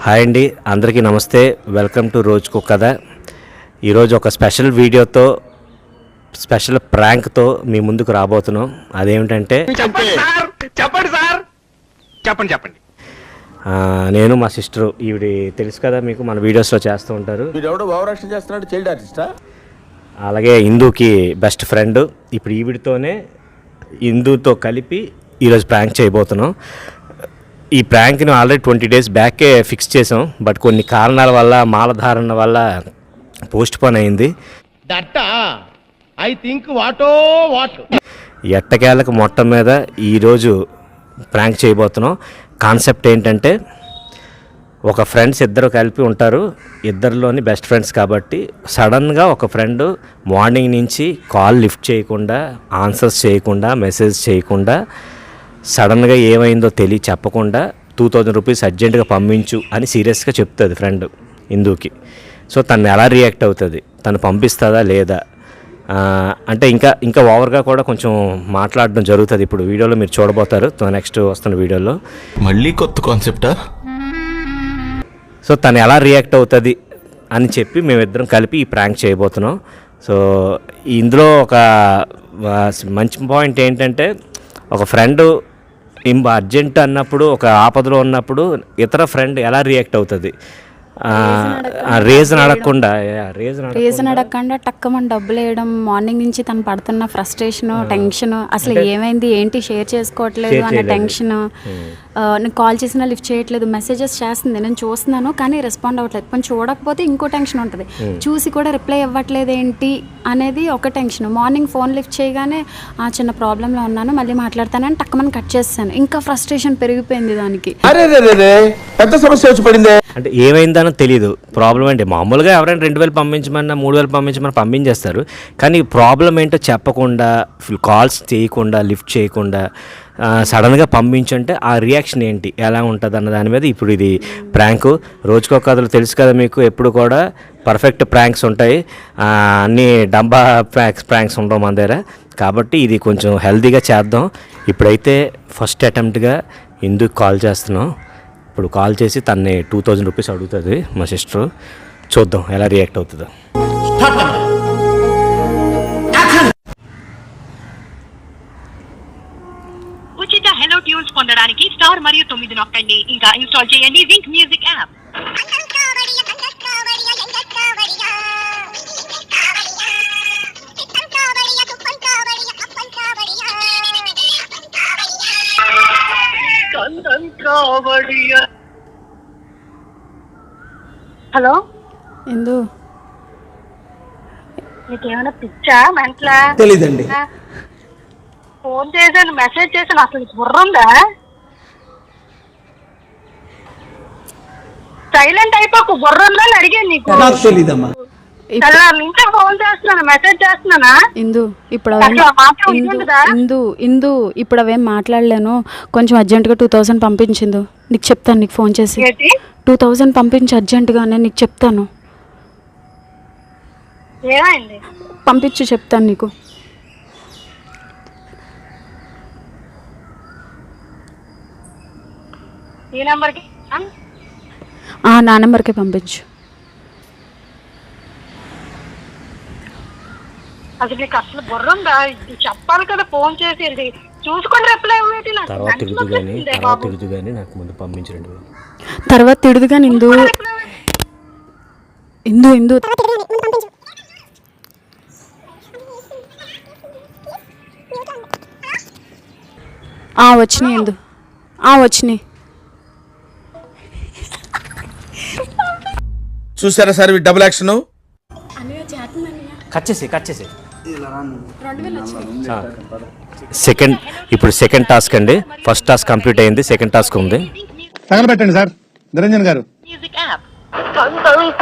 Hi అండి అందరికీ నమస్తే. వెల్కమ్ టు రోజుకు కథ. ఈరోజు ఒక స్పెషల్ వీడియోతో స్పెషల్ ప్రాంక్తో మీ ముందుకు రాబోతున్నాం. అదేమిటంటే చెప్పండి సార్ చెప్పండి సార్. చెప్పండి చెప్పండి. ఆ, నేను మా సిస్టరు ఈవిడి తెలుసు కదా మీకు మన వీడియోస్లో చేస్తూ ఉంటారు. వీడెవడో భావరక్షణ చేస్తున్నాడు చైల్డ్ ఆర్టిస్టా? అలాగే హిందూకి బెస్ట్ ఫ్రెండ్. ఇప్పుడు ఈవిడితోనే హిందూతో కలిపి ఈరోజు ప్రాంక్ చేయబోతున్నాం. ఈ ప్రాంక్ని ఆల్రెడీ ట్వంటీ డేస్ బ్యాకే ఫిక్స్ చేసాం. బట్ కొన్ని కారణాల వల్ల మాలధారణ వల్ల పోస్ట్ పోన్ అయింది. ఐ థింక్ వాటో వాట్? ఎట్టకేలకు మొట్ట మీద ఈరోజు ప్రాంక్ చేయబోతున్నాం. కాన్సెప్ట్ ఏంటంటే ఒక ఫ్రెండ్స్ ఇద్దరు కలిపి ఉంటారు. ఇద్దరిలోని బెస్ట్ ఫ్రెండ్స్ కాబట్టి సడన్గా ఒక ఫ్రెండ్ మార్నింగ్ నుంచి కాల్ లిఫ్ట్ చేయకుండా ఆన్సర్స్ చేయకుండా మెసేజ్ చేయకుండా సడన్గా ఏమైందో తెలియ చెప్పకుండా టూ థౌజండ్ రూపీస్ అర్జెంటుగా పంపించు అని సీరియస్గా చెప్తుంది ఫ్రెండ్ హిందూకి సో తను ఎలా రియాక్ట్ అవుతుంది? తను పంపిస్తుందా లేదా? అంటే ఇంకా ఇంకా ఓవర్గా కూడా కొంచెం మాట్లాడడం జరుగుతుంది. ఇప్పుడు వీడియోలో మీరు చూడబోతారు. నెక్స్ట్ వస్తున్న వీడియోలో. మళ్ళీ కొత్త కాన్సెప్టా? సో తను ఎలా రియాక్ట్ అవుతుంది అని చెప్పి మేమిద్దరం కలిపి ఈ ప్రాంక్ చేయబోతున్నాం. సో ఇందులో ఒక మంచి పాయింట్ ఏంటంటే ఒక ఫ్రెండ్ ఇం అర్జెంట్ అన్నప్పుడు ఒక ఆపదలో ఉన్నప్పుడు ఇతర ఫ్రెండ్ ఎలా రియాక్ట్ అవుతుంది? రీజన్ అడగకుండా రీజన్ అడగకుండా టక్కమని డబ్బులు వేయడం మార్నింగ్ నుంచి తను పడుతున్న ఫ్రస్ట్రేషన్ టెన్షన్ అసలు ఏమైంది? ఏంటి? షేర్ చేసుకోవట్లేదు అన్న. టెన్షన్ నేను కాల్ చేసినా లిఫ్ట్ చేయట్లేదు మెసేజెస్ చేస్తుంది నేను చూస్తున్నాను కానీ రెస్పాండ్ అవ్వట్లేదు. पण చూడకపోతే ఇంకో టెన్షన్ ఉంటుంది. చూసి కూడా రిప్లై ఇవ్వట్లేదు ఏంటి అనేది ఒక టెన్షన్. మార్నింగ్ ఫోన్ లిఫ్ట్ చేయగానే ఆ చిన్న ప్రాబ్లంలో ఉన్నాను మళ్ళీ మాట్లాడతానని టక్కమని కట్ చేస్తాను. ఇంకా ఫ్రస్ట్రేషన్ పెరిగిపోయింది దానికి. పెద్ద సమస్య వచ్చి పడిందే. అంటే ఏమైందనో తెలియదు ప్రాబ్లం ఏంటి? మామూలుగా ఎవరైనా రెండు వేలు పంపించమన్నా మూడు వేలు పంపించమని పంపించేస్తారు. కానీ ప్రాబ్లం ఏంటో చెప్పకుండా కాల్స్ చేయకుండా లిఫ్ట్ చేయకుండా సడన్గా పంపించంటే ఆ రియాక్షన్ ఏంటి? ఎలా ఉంటుంది అన్న దాని మీద ఇప్పుడు ఇది ప్రాంక్. రోజుకో కథలు తెలుసు కదా మీకు ఎప్పుడు కూడా పర్ఫెక్ట్ ప్రాంక్స్ ఉంటాయి. అన్ని డంబా ప్రాంక్స్ ప్రాంక్స్ ఉండవు మన దగ్గర. కాబట్టి ఇది కొంచెం హెల్తీగా చేద్దాం. ఇప్పుడైతే ఫస్ట్ అటెంప్ట్గా ఎందుకు కాల్ చేస్తున్నాం. ఇప్పుడు కాల్ చేసి తన్ని టూ థౌజండ్ రూపీస్ అడుగుతుంది మా సిస్టర్. చూద్దాం ఎలా రియాక్ట్ అవుతుందో. పొందడానికి స్టార్ మరియు తొమ్మిది నొక్కండి. ఇంకా ఇన్స్టాల్ చేయండి వింక్ మ్యూజిక్ యాప్ హలో? ఎందు? నీకేమైనా పిచ్చా మెంట్లా? తెలీదండి. ఫోన్ చేశాను మెసేజ్ చేశాను అసలు నీకు బుర్ర ఉందా సైలెంట్ అయిపోకు బుర్ర ఉందా అని అడిగాను నీకు. నాకు తెలీదమ్మా. ఫోన్ చేస్తున్నాను? మెసేజ్ చేస్తున్నానా? ఇందు ఇప్పుడు అసలు ఆ ఇందు ఉంటుందా? ఇందు ఇందు ఇప్పుడు అవేం మాట్లాడలేను. కొంచెం అర్జెంటుగా టూ థౌజండ్ పంపించిందు నీకు చెప్తాను నీకు ఫోన్ చేసి. ఏంటి? టూ థౌజండ్ పంపించి అర్జెంటుగా నేను నీకు చెప్తాను. ఏమైంది? పంపించు చెప్తాను నీకు. ఈ నెంబర్కి నా నెంబర్కే పంపించు. అసలు నీకు అసలు బుర్ర ఉందా? చెప్పాలి కదా ఫోన్ చేసి ఇది. చూసుకొని రిప్లై ఇవ్వేటి నాకు తర్వాత తిడుదు కానీ తర్వాత. తిడుదు నాకు ముందు ఇందు ఇందు ఇందు. ఆ, వచ్చినాయి ఇందు. ఆ, వచ్చినాయి. చూసారా సార్ డబుల్ యాక్షన్ కట్ చేసి కట్ చేసి సెకండ్ ఇప్పుడు సెకండ్ టాస్క్ అండి. ఫస్ట్ టాస్క్ కంప్లీట్ అయింది సెకండ్ టాస్క్ ఉంది. తగలబెట్టండి సార్. నిరంజన్ గారు. మ్యూజిక్ యాప్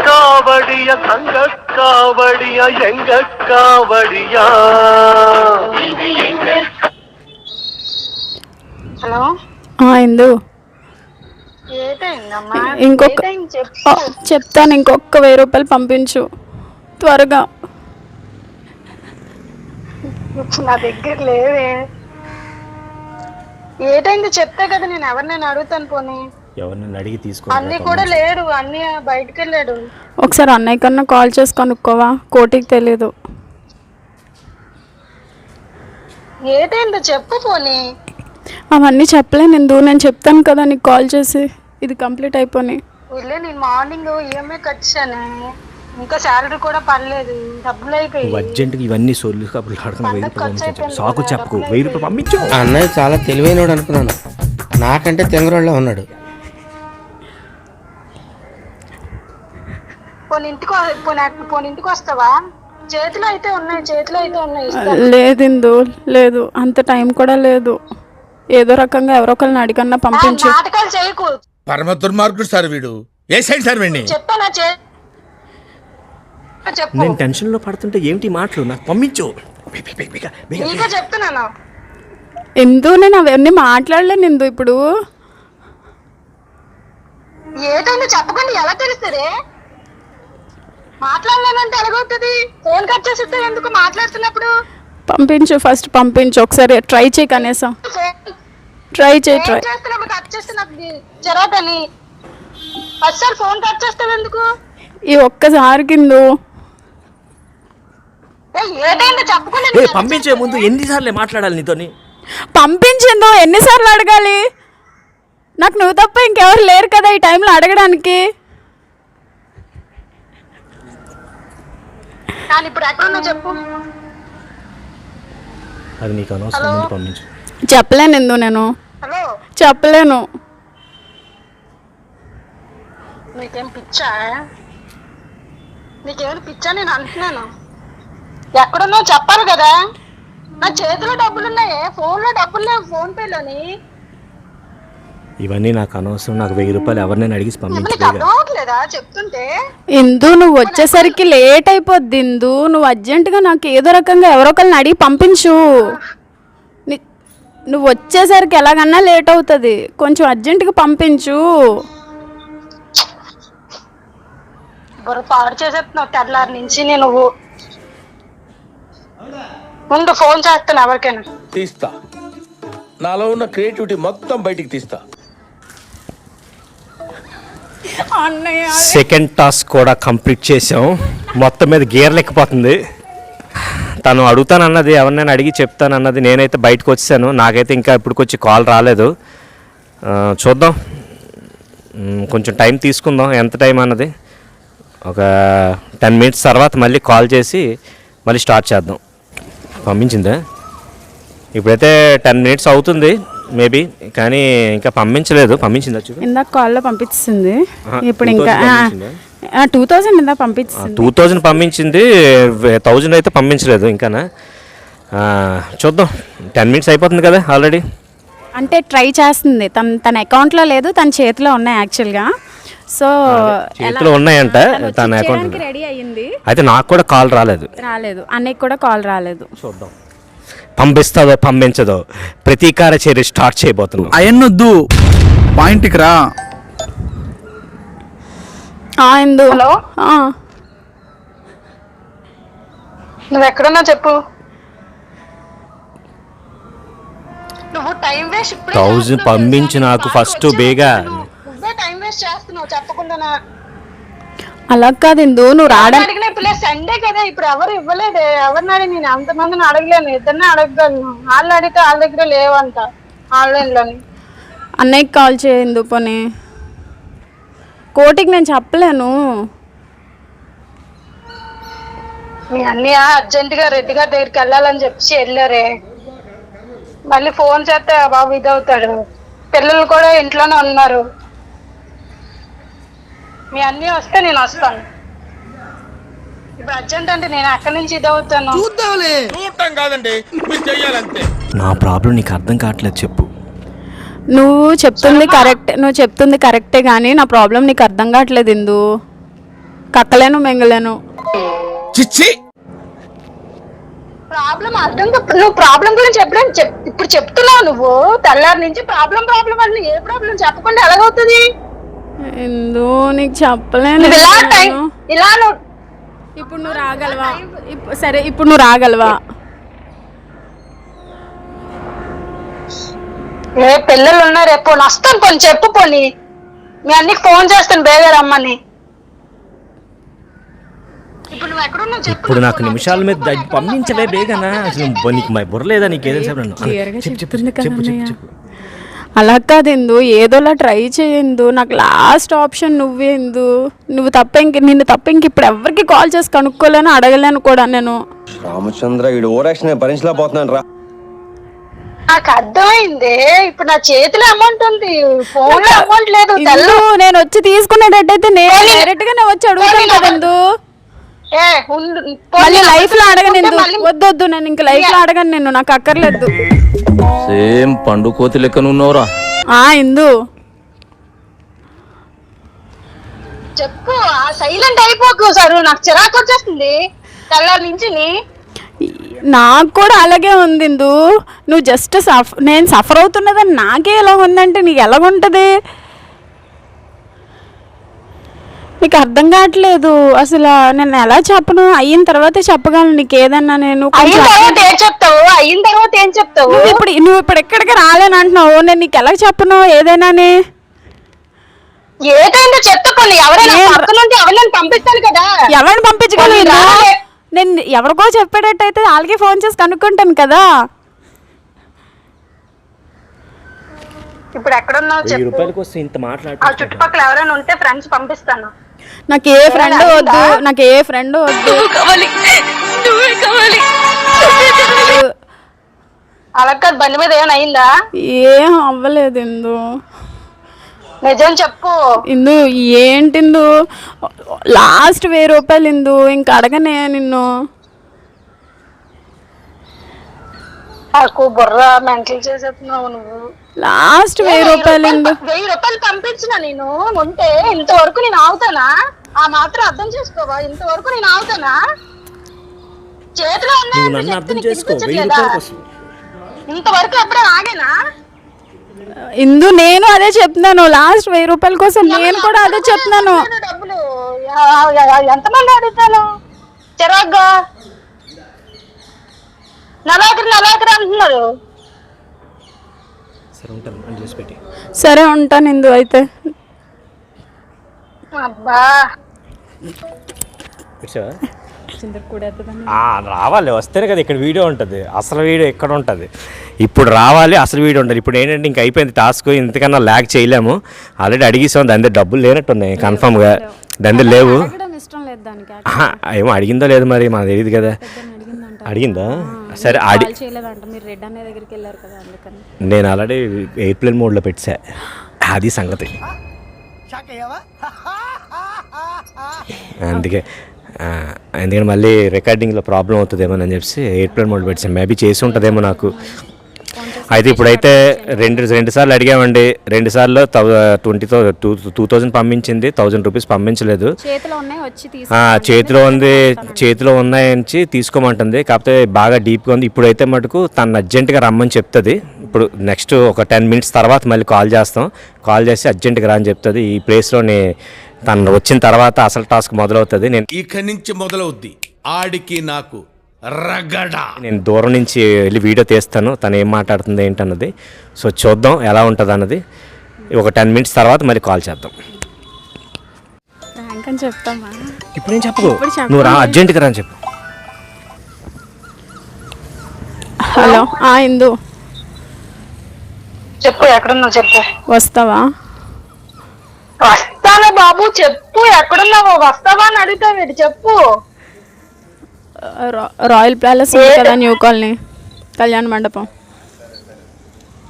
కావడియ సంగ కావడియ ఎంగ కావడియా హలో? ఆ, ఇందు. ఏటైందమ్మా ఇంకొక చెప్తాను ఇంకొక వెయ్యి రూపాయలు పంపించు. త్వరగా. నా దగ్గర లేవే. ఏటైంది చెప్తే కదా నేను ఎవరినైనా అడుగుతాను పోనీ. ఎవరిని అడిగి అన్నీ కూడా లేడు అన్నీ బయటికి వెళ్ళాడు ఒకసారి అన్నయ్య కన్నా కాల్ చేసి కనుక్కోవా? కోటికి తెలియదు ఏటైందో చెప్పు పోనీ. అవన్నీ చెప్పలేను ఇందు నేను చెప్తాను కదా నీకు కాల్ చేసి. ఇది కంప్లీట్ అయిపోయి వెళ్ళే నేను మార్నింగ్ ఈఎంఐ కట్టాను ఇంకా శాలరీ కూడా పడలేదు. డబ్బులు అయిపోయి అర్జెంటుగా ఇవన్నీ సొల్లు కబుర్లు పంపించు. సాకు చెప్పకు. వెయ్యి రూపాయలు పంపించు. అన్నయ్య చాలా తెలివైనడు అనుకున్నాను. నాకంటే తెంగరోళ్ళ ఉన్నాడు. పోనీ ఇంటికి వ- పోనీ అక్క- పోనీ ఇంటికి వస్తావా? చేతిలో అయితే ఉన్నాయి చేతిలో అయితే ఉన్నాయి. ఇస్తా. లేదు ఇందు లేదు. అంత టైం కూడా లేదు. ఏదో రకంగా ఎవరో ఒకరిని అడిగన్నా పంపించు. నాటకాలు చేయకు. పరమ దుర్మార్గుడు సార్ వీడు. సార్ వీడిని? చెప్పానా చే చెప్పు. నేను టెన్షన్లో పడుతుంటే ఏమిటి ఈ మాటలు? నాకు పంపించు. నీకే చెప్తున్నాను ఎందు? నేను అవన్నీ మాట్లాడలేను ఇందు ఇప్పుడు. ఏటైందో చెప్పకుండా ఎలా తెలుస్తుంది? మాట్లాడలేనంటే ఎలాగవుతుంది? ఫోన్ కట్ చేసిస్తే ఎందుకు మాట్లాడుతున్నప్పుడు? పంపించు ఫస్ట్ పంపించు ఒకసారి ట్రై చేయి కనీసం. ట్రై చేయి ట్రై ఫోన్ చేస్తున్నప్పుడు కట్ చేస్తే నాకు జరగదని అస్సలు ఫోన్ కట్ చేస్తావు ఎందుకు? ఈ ఒక్కసారి కిందు. పంపించే ముందు ఎన్నిసార్లు మాట్లాడాలి నీతోని? పంపించిందో ఎన్నిసార్లు అడగాలి? నాకు నువ్వు తప్ప ఇంకెవరు లేరు కదా ఈ టైంలో అడగడానికి. ఇప్పుడు చెప్పు. అది నీకు అనవసరం ముందు పంపించు. చెప్పలేను ఎందు నేను. హలో? చెప్పలేను. నీకేం పిచ్చా? నీకేమైనా పిచ్చా? నేను అంటున్నాను. ఎక్కడున్నావు? చెప్పాలి కదా. నా చేతిలో డబ్బులు ఉన్నాయే ఫోన్లో డబ్బులు లేవు. ఫోన్ పేలోని ఇవన్నీ నాకు అనవసరం. నాకు వెయ్యి రూపాయలు ఎవరినైనా అడిగి పంపించు నీకు బేగా. అర్థం అవట్లేదా చెప్తుంటే. ఇందు నువ్వు వచ్చేసరికి లేట్ అయిపోద్ది ఇందు. నువ్వు అర్జెంటుగా నాకు ఏదో రకంగా ఎవరో ఒకరిని అడిగి పంపించు. ని- నువ్వు వచ్చేసరికి ఎలాగన్నా లేట్ అవుతుంది. కొంచెం అర్జెంటుగా పంపించు. బుర్ర పాడు చేసేస్తున్నావు తెల్లారి నుంచి నేను నువ్వు. ముందు ఫోన్ చేస్తాను ఎవరికైనా. తీస్తా. నాలో ఉన్న క్రియేటివిటీ మొత్తం బయటికి తీస్తా. సెకండ్ టాస్క్ కూడా కంప్లీట్ చేసాం మొత్తం మీద గేర్ లెక్కిపోతుంది. తను అడుగుతానన్నది ఎవరినైనా అడిగి చెప్తానన్నది నేనైతే బయటకు వచ్చాను నాకైతే ఇంకా ఇప్పటికొచ్చి కాల్ రాలేదు. చూద్దాం. కొంచెం టైం తీసుకుందాం. ఎంత టైం అన్నది? ఒక టెన్ మినిట్స్ తర్వాత మళ్ళీ కాల్ చేసి మళ్ళీ స్టార్ట్ చేద్దాం. పంపించిందా? ఇప్పుడైతే టెన్ మినిట్స్ అవుతుంది. మేబీ కానీ ఇంకా పంపించలేదు. పంపించిందా చూడు? ఇందాక కాల్లో పంపించింది. ఇప్పుడు ఇంకా 2000 పంపించిందా? టూ థౌజండ్ ఇందాక పంపించింది. టూ థౌజండ్ పంపించింది. థౌజండ్ అయితే పంపించలేదు ఇంకానా? ఆ, చూద్దాం. టెన్ మినిట్స్ అయిపోతుంది కదా ఆల్రెడీ అంటే ట్రై చేస్తుంది. తన తన అకౌంట్లో లేదు తన చేతిలో ఉన్నాయి యాక్చువల్గా సో చేతిలో ఉన్నాయంట తన అకౌంట్ రెడీ అయ్యింది. అయితే నాకు కూడా కాల్ రాలేదు. రాలేదు. అన్నయ్యకి కూడా కాల్ రాలేదు. చూద్దాం. పంపిస్తుందో పంపించదో ప్రతీకార చర్య స్టార్ట్ చేయబోతున్నాం. అయన్నొద్దు పాయింట్కి రా. హలో? ఆ, నువ్వు ఎక్కడున్నా చెప్పు. నువ్వు టైం వేస్ట్ ఇప్పుడే థౌజండ్ చేస్తున్నావు. పంపించి తెలుసా? నాకు ఫస్ట్ బేగా టైం వేస్ట్ చేస్తున్నావు. చెప్పకుండా అలా కాదు ఇందు నువ్వు రావడం సండే కదా ఇప్పుడు ఎవరు ఇవ్వలేదు. ఎవరిని అడిగి నేను అంతమందిని అడగలేను. ఇద్దరిని అడగగలను వాళ్ళు అడిగితే వాళ్ళ దగ్గర లేవంట ఆన్లైన్లోని అన్నయ్యకి కాల్ చేయందు పోనీ. కోటికి నేను చెప్పలేను. మీ అన్నయ్య అర్జెంట్గా రెడ్డి గారి దగ్గరికి వెళ్ళాలని చెప్పి వెళ్ళారే. మళ్ళీ ఫోన్ చేస్తే బాబు ఇదవుతాడు. పిల్లలు కూడా ఇంట్లోనే ఉన్నారు. మీ అన్నయ్య వస్తే నేను వస్తాను. ఇప్పుడు అర్జెంట్ అంటే నేను అక్కడి నుంచి ఇదవుతాను చూడటం కాదండి మీరు చెయ్యాలంతే. నా ప్రాబ్లం నీకు అర్థం కావట్లేదు చెప్పు. నువ్వు చెప్తుంది కరెక్ట్ నువ్వు చెప్తుంది కరెక్టే కానీ నా ప్రాబ్లం నీకు అర్థం కావట్లేదు ఇందు. కక్కలేను మెంగలేను. చిచ్చి! ప్రాబ్లం అర్థం కా- నువ్వు ప్రాబ్లం గురించి ఎప్పుడైనా చెప్ ఇప్పుడు చెప్తున్నావు నువ్వు. తెల్లారి నుంచి ప్రాబ్లం ప్రాబ్లం అని ఏ ప్రాబ్లం చెప్పకుండా ఎలాగవుతుంది? ఇందు నీకు చెప్పలేను ఇలా టైం నేను. ఇలా నువ్వు ఇప్పుడు నువ్వు రాగలవా ఇప్పు- సరే ఇప్పుడు నువ్వు రాగలవా ఏ పిల్లలు ఉన్నారు రేపు వస్తాను పోనీ చెప్పు పోనీ మీ అన్నికి ఫోన్ చేస్తాను బేగా రమ్మని ఇప్పుడు నువ్వు ఎక్కడున్నావు చెప్పు ఇప్పుడు నాకు నిమిషాల మీద ద- పంపించవే బేగనా అసలు నీకు మా బుర్ర లేదా నీకు ఏదైనా చెప్పు నన్ను. చెప్పు, చెప్పు, చెప్తుంది చెప్పు, కదా చెప్పు, అన్నయ్య. చెప్పు. అలా కాదు ఎందు ఏదోలా ట్రై చేయందు నాకు లాస్ట్ ఆప్షన్ నువ్వేందు నువ్వు తప్ప ఇంక నిన్ను తప్ప ఇంక ఇప్పుడు ఎవరికి కాల్ చేసి కనుక్కోలేను అడగలేను కూడా నేను. రామచంద్ర వీడు ఓరాక్షన్ భరించలేకపోతున్నాను రా. నాకు అర్థమైంది. ఇప్పుడు నా చేతిలో అమౌంట్ ఉంది. ఫోన్లో అమౌంట్ లేదు. తెల్ల ఇందు నేను వచ్చి తీసుకునేటట్టయితే నేను డైరెక్ట్గా నేను వచ్చి అడుగుతాను కదా ఎందు ఏ ఉండు. మళ్ళీ పోనీ లైఫ్లో అడగను ఎందు మళ్ళీ- వద్దు వద్దు నేను ఇంక లైఫ్లో అడగను నేను నాకు అక్కర్లేదు. సేమ్ పండు కోతి లెక్కనున్నావురా. ఆ ఇందు. చెప్పు ఆ సైలెంట్ అయిపోకు సార్ నాకు చిరాకు వచ్చేస్తుంది. తెల్లారి నుంచి నాకు కూడా అలాగే ఉంది ఇందు. నువ్వు జస్ట్ సఫ్ నేను సఫర్ అవుతున్నదని నాకే ఎలా ఉందంటే నీకు ఎలాగుంటది నీకు అర్థం కావట్లేదు. అసలు నేను ఎలా చెప్పను? అయిన తర్వాతే చెప్పగలను నీకు ఏదన్నా నేను చెప్తావు? అయిన తర్వాత ఏం చెప్తావు? నువ్వు ఇప్పుడు నువ్వు ఇప్పుడు ఎక్కడికి రాలేను అంటున్నావు. నేను నీకు ఎలా చెప్పను ఏదైనాని? ఏదైనా చెప్పుకోండి ఎవరైనా ఏం ర- పక్క నుండి ఎవరైనా పంపిస్తాను కదా. ఎవరిని పంపించగలను. నేను ఎవరికో చెప్పేటట్టయితే వాళ్ళకి ఫోన్ చేసి కనుక్కుంటాను కదా. ఇప్పుడు ఎక్కడున్నావు వెయ్యి చెప్పు. రూపాయల కోసం ఇంత ఆ మాట్లాడుతున్నా చుట్టుపక్కల ఎవరైనా ఉంటే ఫ్రెండ్స్ పంపిస్తాను. నాకు ఏ ఫ్రెండ్ వద్దు నాకు ఏ ఫ్రెండ్ వద్దు. అలా కాదు బండి మీద ఏమైనా అయిందా? ఏం అవ్వలేదు ఇందు. నిజం చెప్పు. ఇందు ఏంటి ఇందు? లాస్ట్ వెయ్యి రూపాయలు ఇందు ఇంక అడగనే నిన్ను. నాకు బుర్ర మెంటల్ చేసేస్తున్నావు నువ్వు. లాస్ట్ వెయ్యి రూపాయలు ఇందు. వెయ్యి రూపాయలు పంపించిన నేను. ఉంటే ఇంతవరకు నేను ఆగుతానా? ఆ మాత్రం అర్థం చేసుకోవా? ఇంతవరకు నేను ఆగుతానా? చేతిలో నువ్వు ఉన్నాయంటే నన్ను చెప్తే అర్థం చేసుకో. వెయ్యి? రూపాయల కోసం. ఇంతవరకు ఎప్పుడైనా ఆగేనా? ఇందు నేను అదే చెప్తున్నాను. లాస్ట్ వెయ్యి రూపాయల కోసం నేను కూడా అదే చెప్తున్నాను. డబ్బులు? యా- యా- యా- ఎంతమంది అడుగుతాను చిరాగ్గా? నలాకరి నలాకరి అంటున్నారు. సరే ఉంటాను. అని చేసి పెట్టి. సరే ఉంటాను ఇందు అయితే. అబ్బా. రావాలి. వస్తేనే కదా ఇక్కడ వీడియో ఉంటుంది. అసలు వీడియో ఎక్కడ ఉంటుంది? ఇప్పుడు రావాలి అసలు వీడియో ఉంటుంది ఇప్పుడు ఏంటంటే ఇంక అయిపోయింది టాస్క్. ఇంతకన్నా ల్యాగ్ చేయలేము. ఆల్రెడీ అడిగేసాం దాని దగ్గర డబ్బులు లేనట్టున్నాయి. కన్ఫామ్గా దాని దగ్గర లేవు. అడగడం ఇష్టం లేదు దానికి ఆహా, ఏమో అడిగిందో లేదు మరి మాకు తెలియదు కదా. అడిగిందా? సరే అడి కాల్ చేయలేదంట. మీరు రెడ్ అనే దగ్గరికి వెళ్ళారు కదా అందుకని. నేను ఆల్రెడీ ఎయిర్ప్లేన్ మోడ్లో పెట్టా. అది సంగతి. అందుకే. ఎందుకంటే మళ్ళీ రికార్డింగ్లో ప్రాబ్లం అవుతుందేమో అని చెప్పి ఎయిర్ప్లేన్ మోడ్ పెట్టాను మేబీ చేసి ఉంటుందేమో నాకు. అయితే ఇప్పుడైతే రెండు రెండు సార్లు అడిగామండి. రెండు సార్లు ట్వంటీ టూ టూ థౌజండ్ పంపించింది. థౌజండ్ రూపీస్ పంపించలేదు. చేతిలో ఉంది చేతిలో ఉన్నాయని తీసుకోమంటుంది. కాకపోతే బాగా డీప్గా ఉంది. ఇప్పుడైతే మటుకు తను అర్జెంటుగా రమ్మని చెప్తుంది. ఇప్పుడు నెక్స్ట్ ఒక టెన్ మినిట్స్ తర్వాత మళ్ళీ కాల్ చేస్తాం. కాల్ చేసి అర్జెంటుగా రా అని చెప్తుంది. ఈ ప్లేస్లోని తను వచ్చిన తర్వాత అసలు టాస్క్ మొదలవుతుంది. నేను ఇక నుంచి మొదలవుద్ది. ఆడికి నాకు రగడ. నేను దూరం నుంచి వెళ్ళి వీడియో తీస్తాను. తను ఏం మాట్లాడుతుంది ఏంటన్నది. సో చూద్దాం ఎలా ఉంటుంది అన్నది ఒక టెన్ మినిట్స్ తర్వాత మళ్ళీ కాల్ చేద్దాం. ర్యాంక్ అని చెప్తామా? ఇప్పుడు నేను చెప్పు ఇప్పుడు చెప్పు. నువ్వు రా అర్జెంటుగా రా అని చెప్పు. హలో. ఆ ఇందు. చెప్పు ఎక్కడున్నావు చెప్పు. వస్తావా? వస్తాను బాబు చెప్పు ఎక్కడున్నావు? వస్తావా అని అడుగుతావు చెప్పు. రా- రాయల్ ప్యాలెస్ ఉంది కదా న్యూ కాలనీ కళ్యాణ మండపం.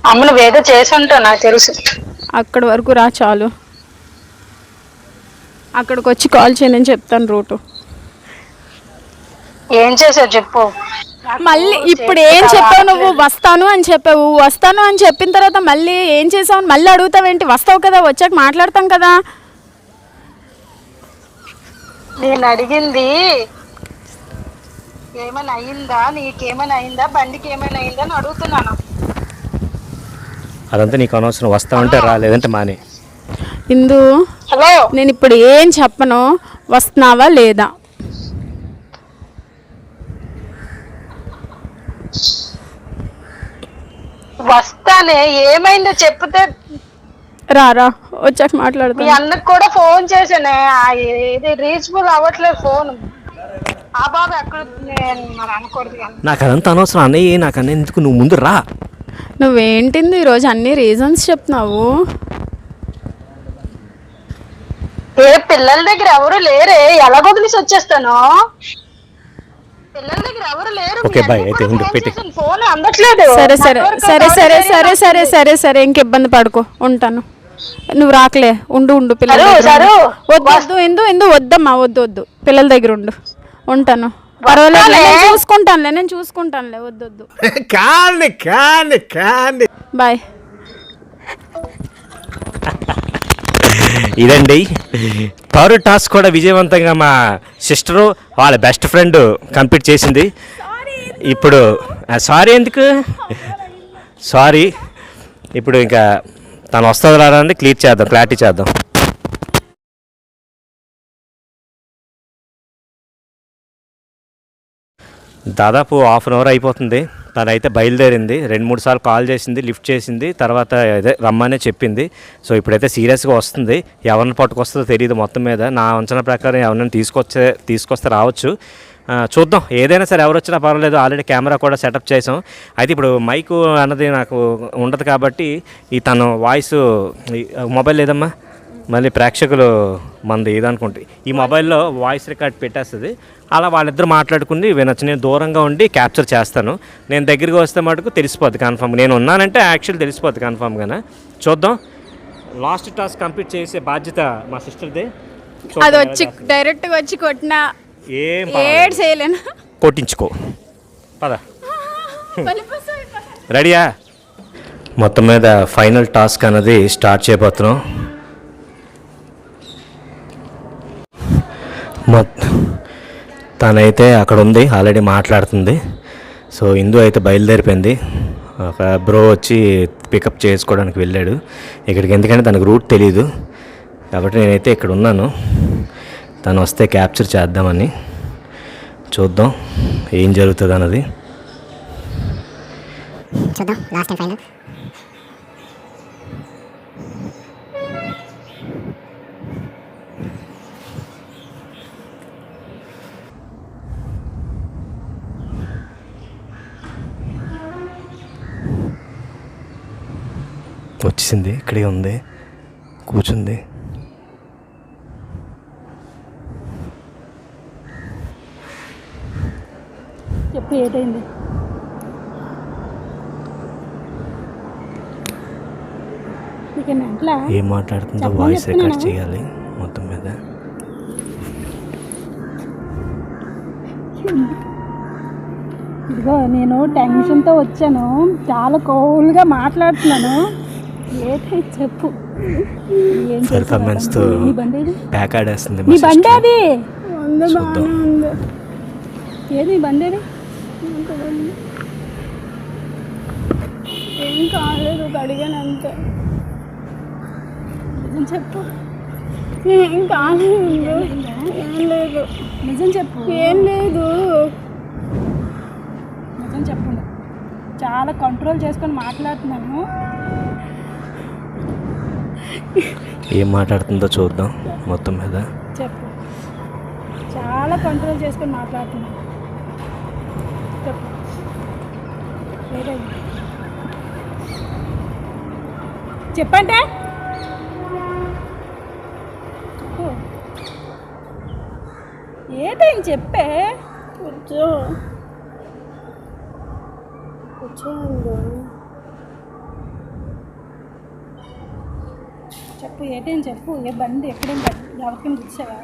అమ్మ నువ్వేదో చేసి ఉంటావు నాకు తెలుసు. అక్కడి వరకు రా చాలు. అక్కడికి వచ్చి కాల్ చేయని చెప్తాను రూటు. ఏం చేసావు చెప్పు. మళ్ళీ ఇప్పుడు ఏం చెప్పావు నువ్వు? వస్తాను అని చెప్పావు. వస్తాను అని చెప్పిన తర్వాత మళ్ళీ ఏం చేసావు? మళ్ళీ అడుగుతావేంటి? వస్తావు కదా వచ్చాక మాట్లాడతాం కదా. నేను అడిగింది ఏమైనా అయిందా? నీకేమైనా అయిందా? బండికి ఏమైనా అయిందా? అని అడుగుతున్నాను. అదంతా నీకు అనవసరం. వస్తామంటే రా లేదంటే మానే? ఇందు హలో. నేను ఇప్పుడు ఏం చెప్పను? వస్తున్నావా లేదా? వస్తానే ఏమైందో చెప్తే రా రా వచ్చాక మీ మాట్లాడతాను అన్నకు కూడా ఫోన్ చేసానే ఇది రీచబుల్ అవ్వట్లేదు ఫోన్. ఆ బాబు ఎక్కడ నేను మరి అనకూడదు కానీ నాకు అదంతా అనవసరం అన్నయ్య నాకు అన్న ఎందుకు? నువ్వు ముందు రా. నువ్వేంటింది ఈరోజు? అన్ని రీజన్స్ చెప్తున్నావు. ఏ పిల్లల దగ్గర ఎవరు లేరే? ఎలా వదిలేసి వచ్చేస్తాను పిల్లల దగ్గర ఎవరు లేరు ఓకే, bye. అయితే ఉండు, పెట్టు. ఫోన్ అందట్లేదు. సరే సరే సరే సరే సరే సరే సరే సరే ఇంక ఇబ్బంది పడుకో ఉంటాను. నువ్వు రాకలే ఉండు ఉండు పిల్లల. వద్దు వద్దు ఎందు ఎందు వద్దమ్మా వద్దు వద్దు పిల్లల దగ్గర ఉండు ఉంటాను. పర్వాలేదు నేను చూసుకుంటానులే నేను చూసుకుంటానులే వద్దు వద్దు. కానీ కానీ కానీ. బాయ్. ఇదండి. పవర్ టాస్క్ కూడా విజయవంతంగా మా సిస్టరు వాళ్ళ బెస్ట్ ఫ్రెండ్ కంప్లీట్ చేసింది. ఇప్పుడు సారీ ఎందుకు? సారీ. ఇప్పుడు ఇంకా తను వస్తుంది రాదా క్లియర్ చేద్దాం క్లారిటీ చేద్దాం. దాదాపు హాఫ్ అన్ అవర్ అయిపోతుంది. తనైతే బయలుదేరింది. రెండు మూడు సార్లు కాల్ చేసింది లిఫ్ట్ చేసింది. తర్వాత అదే రమ్మనే చెప్పింది. సో ఇప్పుడైతే సీరియస్గా వస్తుంది. ఎవరిని పట్టుకొస్తుందో తెలియదు మొత్తం మీద. నా అంచనా ప్రకారం ఎవరిని తీసుకొచ్చే తీసుకొస్తే రావచ్చు. చూద్దాం. ఏదైనా సరే ఎవరు వచ్చినా పర్వాలేదు. ఆల్రెడీ కెమెరా కూడా సెటప్ చేసాం. అయితే ఇప్పుడు మైక్ అన్నది నాకు ఉండదు కాబట్టి ఈ తను వాయిస్ మొబైల్ లేదమ్మా మళ్ళీ ప్రేక్షకులు మనది ఏదనుకుంటే. ఈ మొబైల్లో వాయిస్ రికార్డ్ పెట్టేస్తుంది. అలా వాళ్ళిద్దరు మాట్లాడుకుని వినొచ్చు నేను దూరంగా ఉండి క్యాప్చర్ చేస్తాను. నేను దగ్గరికి వస్తే మటుకు తెలిసిపోద్ది కన్ఫర్మ్ నేను ఉన్నానంటే యాక్చువల్ తెలిసిపోద్ది కన్ఫర్మ్గానే చూద్దాం. లాస్ట్ టాస్క్ కంప్లీట్ చేసే బాధ్యత మా సిస్టర్దే. అది వచ్చి డైరెక్ట్గా వచ్చి కొట్టినా ఏం ఏడ్ చేయలేను. కొట్టించుకో. పద. రెడీయా? మొత్తం మీద ఫైనల్ టాస్క్ అనేది స్టార్ట్ చేయబోతున్నాం. తనైతే అక్కడ ఉంది ఆల్రెడీ మాట్లాడుతుంది. సో ఇందు అయితే బయలుదేరిపోయింది. ఒక బ్రో వచ్చి పికప్ చేసుకోవడానికి వెళ్ళాడు. ఇక్కడికి ఎందుకంటే తనకు రూట్ తెలియదు కాబట్టి నేనైతే ఇక్కడ ఉన్నాను. తను వస్తే క్యాప్చర్ చేద్దామని. చూద్దాం ఏం జరుగుతుంది అన్నది చూద్దాం. Last and final. వచ్చేసింది. ఇక్కడే ఉంది. కూర్చుంది. చెప్పు ఏటైంది? ఏం మాట్లాడుతుందో వాయిస్ రికార్డ్? చేయాలి మొత్తం మీద. ఇదిగో నేను టెన్షన్తో వచ్చాను. చాలా కూల్గా మాట్లాడుతున్నాను. చెప్పు? పెర్ఫార్మెన్స్తో? ప్యాక్ ఆడేస్తుంది మా బండి. అది? ఏది నీ బండి అది? ఏం కాలేదు అడిగాను అంతే. నిజం చెప్పు. ఏం కాలేదు. ఏం లేదు? నిజం చెప్పు. ఏం లేదు. నిజం చెప్పు. చాలా కంట్రోల్ చేసుకొని మాట్లాడుతున్నాను. ఏం మాట్లాడుతుందో చూద్దాం మొత్తం మీద. చెప్పు. చాలా కంట్రోల్ చేసుకొని మాట్లాడుతున్నా. చెప్పు. చెప్పంటే? చెప్పు. ఏదైంది చెప్పే. కూర్చో. కూర్చోండి చెప్పు ఏటేం చెప్పు ఏ బండి ఎక్కడేం బండి గుద్దిసావా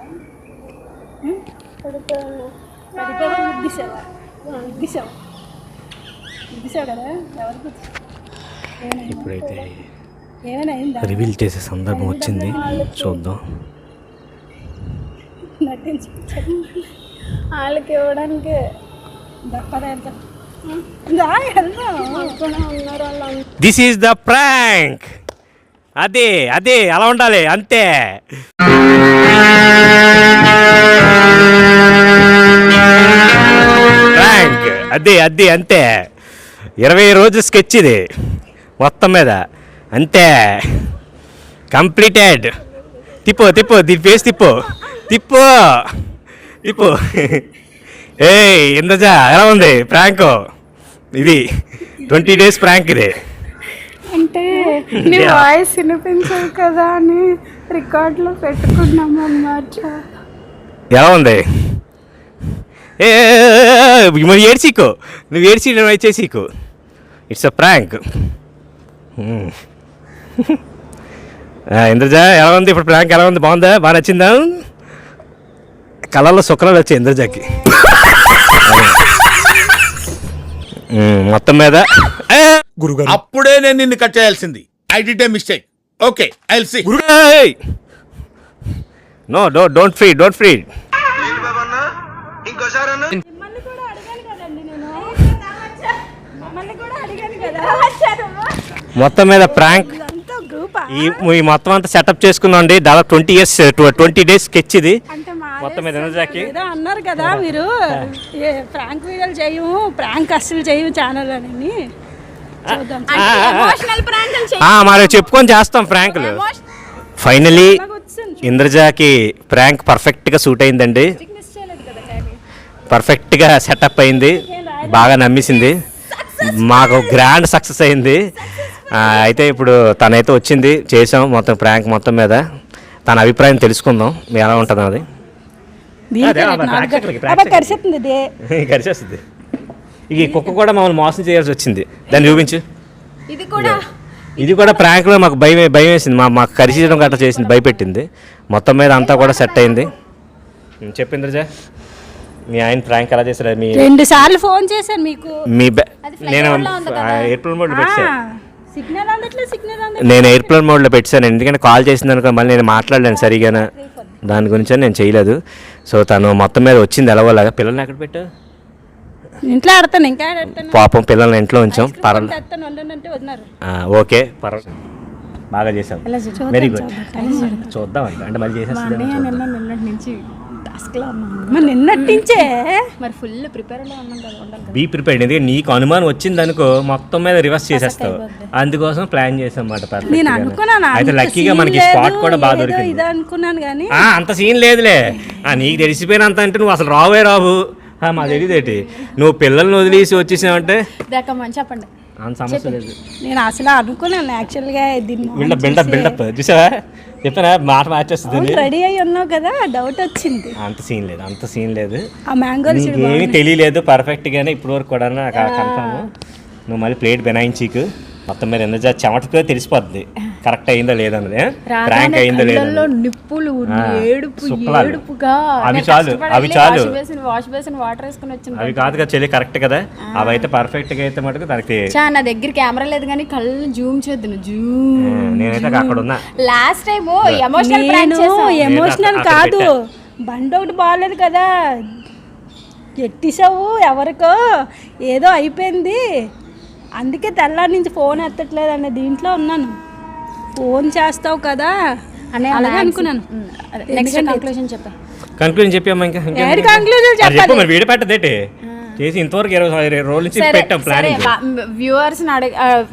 గుద్దిసావు కదా? ఎవరికి ఇప్పుడైతే ఏమైనా అయిందా? రివీల్ చేసే సందర్భం వచ్చింది. చూద్దాం. నటించి. వాళ్ళకి ఇవ్వడానికి దిస్ ఈజ్ ద ప్రాంక్ అదే అదే అలా ఉండాలి అంతే. ప్రాంక్ అదే అదే అంతే. ఇరవై రోజు స్కెచ్ ఇది మొత్తం మీద అంతే. కంప్లీటెడ్ తిప్పు తిప్పు దీని ఫేస్ తిప్పు. తిప్పు. తిప్పు. ఏయ్ ఇందజా ఎలా ఉంది? ప్రాంక్ ఇది ట్వంటీ డేస్ ప్రాంక్ ఇది. అంటే నీ వాయిస్ వినిపించదు కదా అని రికార్డులో పెట్టుకున్నాం అన్నమాట. ఎలా ఉంది? ఏ మరి ఏడ్చికో నువ్వు ఏడ్చి నేను వచ్చేసికు ఇట్స్ అ ప్రాంక్ ఇంద్రజ ఎలా ఉంది? ఇప్పుడు ప్రాంక్ ఎలా ఉంది? బాగుందా? బాగా నచ్చిందా? కళల్లో సుఖరాలు వచ్చాయి ఇంద్రజకి. ఉమ్, మొత్తం మీద అప్పుడే నేను నిన్ను కట్ చేయాల్సింది. I did a mistake okay I see! No do don't free don't free మొత్తం మీద ప్రాంక్ ఈ ఈ మొత్తం అంతా సెటప్ చేసుకుందామండి దాదాపు twenty years twenty days sketch ఇది. మొత్తం మీద ఎనర్జాకి ఏదో అన్నారు కదా మీరు. ప్రాంక్ వీడియోలు చేయము ప్రాంక్ అస్సలు చేయము ఛానల్ అని. మరి చెప్పుకొని చేస్తాం ప్రాంకులు ఫైనలీ ఇంద్రజాకి ప్రాంక్ పర్ఫెక్ట్గా సూట్ అయిందండి. పర్ఫెక్ట్గా సెటప్ అయింది. బాగా నమ్మేసింది. మాకు గ్రాండ్ సక్సెస్ అయింది. అయితే ఇప్పుడు తనైతే వచ్చింది. చేసాం మొత్తం ప్రాంక్ మొత్తం మీద. తన అభిప్రాయం తెలుసుకుందాం. ఎలా ఉంటుంది అది. కరిసేస్తుంది. ఇక ఈ కుక్క కూడా మమ్మల్ని మోసం చేయాల్సి వచ్చింది. దాన్ని చూపించు. ఇది కూడా ఇది కూడా ప్రాంక్లో మాకు భయం భయం వేసింది మా మాకు కరిచేయడం గట్రా చేసింది భయపెట్టింది. మొత్తం మీద అంతా కూడా సెట్ అయింది. ఉం, చెప్పు ఇంద్రజ. మీ ఆయన ప్రాంక్ ఎలా చేశారు మీ రెండు సార్లు ఫోన్ చేశాను మీకు. మీ బ్యా- నేను ఎయిర్ప్లేన్ మోడ్లో పెట్టాను. సిగ్నల్ సిగ్నల్ నేను ఎయిర్ప్లేన్ మోడ్లో పెట్టాను. ఎందుకంటే కాల్ చేసింది అనుకో మళ్ళీ నేను మాట్లాడలేను సరిగానే. దాని గురించి నేను చేయలేదు. సో తను మొత్తం మీద వచ్చింది ఎలాగోలాగా. పిల్లల్ని ఎక్కడ పెట్టా ఇంట్లో ఆడతాను ఇంకా ఆడతాను. పాపం పిల్లల్ని ఇంట్లో ఉంచాం. పర్వాలేదు తెస్తాను వండండి అంటే వదినారు. ఓకే పర్వాలేదు బాగా చేసాం వెరీ గుడ్ చూద్దాం అంటే అంటే మళ్ళీ చేసేస్తుంది నిన్నటి నుంచి టాస్క్లో ఉన్నాను మరి నిన్నట్టించే మరి ఫుల్ ఉన్నాం కదా ఉండాలి బీ ప్రిపేర్డ్ ఎందుకంటే నీకు అనుమానం వచ్చింది అనుకో మొత్తం మీద రివర్స్ చేసేస్తావు. అందుకోసం ప్లాన్ చేసాం అన్నమాట నేను అనుకున్నాను అయితే అంత లక్కీగా మనకి స్పాట్ కూడా బాగా ఏదో దొరికింది. ఇది అనుకున్నాను కానీ అంత సీన్ లేదులే. ఆ, నీకు తెలిసిపోయినంత అంటే నువ్వు అసలు రావే రావు. మా తెలియదేటి నువ్వు పిల్లల్ని వదిలేసి వచ్చేసావంటే? దేకమ్మని చెప్పండి. అంత సమస్య లేదు. నేను అసలు అనుకున్నాను యాక్చువల్గా దీన్ని బిల్డప్ బిల్డప్ బిల్డప్. చూసావా? చెప్పానా? మాట మార్చేస్తుంది. రెడీ అయి ఉన్నావు కదా డౌట్ వచ్చింది. అంత సీన్ లేదు అంత సీన్ లేదు. ఆ మ్యాంగోలు నీకేమీ తెలియలేదు పర్ఫెక్ట్ గానే ఇప్పుడు వరకు కూడా నాకు కన్ఫర్మ్ నువ్వు మళ్ళీ ప్లేట్ బెనాయించీకు. మొత్తం మీద ఎంత చెమటతో తెలిసిపోద్ది. కరెక్ట్ అయిందో లేదన్నది ప్రాంక్ అయిందో లేదో నిప్పులు ఏడుపు. ఏడుపుగా. అవి చాలు, అవి చాలు. Wash basin wash basin water వేసుకుని వచ్చిన అవి కాదు కదా చెల్లి కరెక్ట్ కదా. అవి అయితే పర్ఫెక్ట్గా అయితే మటుకు దానికి చా నా దగ్గర కెమెరా లేదు కానీ కళ్ళు జూమ్ చేద్దును జూమ్ నేనైతే అక్కడ ఉన్నా లాస్ట్ టైం ఎమోషనల్ ప్రాంక్ నేను చేసాం ఎమోషనల్ కాదు. బండి ఒకటి బాగాలేదు కదా. ఎట్టిసావు ఎవరికో? ఏదో అయిపోయింది. అందుకే తెల్లారి నుంచి ఫోన్ ఎత్తట్లేదు అనే దీంట్లో ఉన్నాను. ఫోన్ చేస్తావు కదా అనే అలాగే అనుకున్నాను. నెక్స్ట్ కంక్లూజన్ చెప్పా. కన్క్లూజన్ చెప్పామా ఇంకా. ఇంకేం? ఏడు conclusion అది చెప్పాలి? చెప్పు మరి వీడియో పెట్టదేటి చేసి ఇంతవరకు ఇరవై రోజుల నుంచి పెట్టాం ప్లానింగ్ వ్యూవర్స్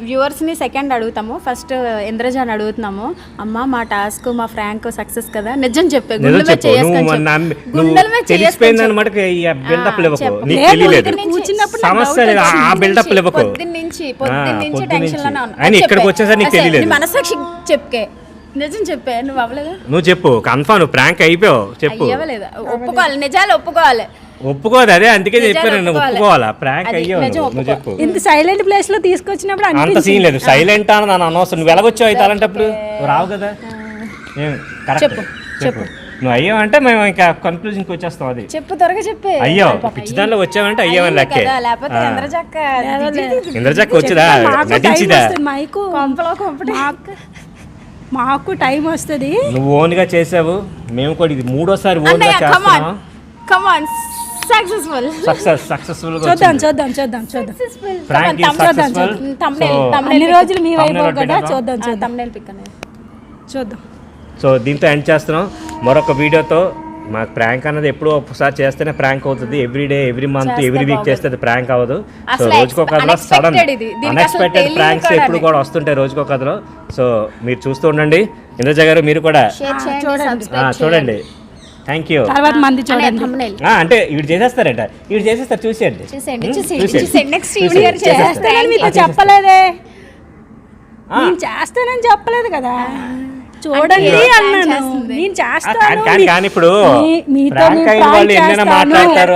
వ్యూవర్స్ని సెకండ్ అడుగుతాము. ఫస్ట్ ఇంద్రజాన్ అడుగుతున్నాము. అమ్మ మా టాస్క్ మా ఫ్రాంక్ సక్సెస్ కదా? నిజం చెప్పే నిజం గుండెల మీద చెప్పు. చేసుకొని నువ్వు చెప్పు. నమ్మి- గుండెల నువ్వు మీద తెలిసిపోయింది చేసుకొని అనమాట ఈ బిల్డప్ ఇవ్వకు చెప్పు. నీకు లేదు, తెలియలేదు. ఇక్కడ కూర్చున్నప్పుడు నాకు సమస్య doubt లేదు? ఆ వచ్చింది. బిల్డప్ ఇవ్వకు పొద్దున్న నుంచి పొద్దున్న ఆ, నుంచి పొద్దున్న టెన్షన్లోనే నుంచి. ఉన్నా అయినా అది ఇక్కడికి చెప్పే. వచ్చేసరికి నీకు అసలు తెలియలేదు. నీ మనసాక్షి చెప్పే. నిజం చెప్పే. నువ్వు అవ్వలేదు? నువ్వు చెప్పు కన్ఫర్మ్ ప్రాంక్ అయిపోయావు. చెప్పు. అయ్యవలేదు ఒప్పుకోవాలి. నిజాలు ఒప్పుకోవాలి. ఒప్పుకోదు అదే అందుకే చెప్పాను నేను ఒప్పుకోవాలి. ప్రాంక్ అయ్యావు నువ్వు. నువ్వు చెప్పు. ఇంత సైలెంట్ ప్లేస్లో తీసుకొచ్చినప్పుడు అంత సీన్ లేదు. సైలెంట్ అని నన్ను అనవసరం. నువ్వు ఎలాగొచ్చావు అయితే అలాంటప్పుడు? రావు కదా. చెప్పు, చెప్పు. నువ్వు అయ్యావు అంటే మేము ఇంకా కన్క్లూజన్కి వచ్చేస్తాం అది. చెప్పు త్వరగా చెప్పే. అయ్యావు పిచ్చి దానిలో వచ్చావంటే అయ్యావని అయ్యింది లెక్కే. కదా, లేకపోతే ఆ. ఇంద్రజక్క ఇంద్రజాక్ వచ్చిదా? మాకు టైం నటించిదా? వస్తుంది మైకు. టైం వస్తుంది. నువ్వు ఓన్గా చేసావు. మేము కూడా ఇది మూడోసారి ఓన్గా చేస్తున్నాం. కమాన్ సక్సెస్ఫుల్ సక్సెస్ సక్సెస్ఫుల్ చూద్దాం చూద్దాం చూద్దాం చూద్దాం. సక్సెస్ఫుల్ అన్ని రోజులు మీ వైపు పెట్టేద్దాం. చూద్దాం చూద్దాం. పిక్ అనేది. చూద్దాం. సో దీంతో ఎండ్ చేస్తున్నాం. మరొక వీడియోతో మాకు ప్రాంక్ అన్నది ఎప్పుడో ఒకసారి చేస్తేనే ప్రాంక్ అవుతుంది. Every day every month every week. చేస్తే అది ప్రాంక్ అవ్వదు. సో రోజుకో కథలో సడన్ అన్ఎక్స్పెక్టెడ్ ప్రాంక్స్ కూడా ఎప్పుడు. కూడా వస్తుంటాయి రోజుకో కథలో. సో మీరు చూస్తూ ఉండండి. ఇంద్రజ గారు మీరు కూడా చూడండి. థ్యాంక్ యూ తర్వాత మంది చూడండి. అంటే ఇవి చేసేస్తారంట. ఇవి చేసేస్తారు చూసేయండి. నెక్స్ట్ చేస్తానని మీతో. చెప్పలేదే. నేను చేస్తానని చెప్పలేదు కదా. చూడండి అన్నాను. నేను చేస్తాను. కానీ- ఇప్పుడు మీతో. మాట్లాడతారు.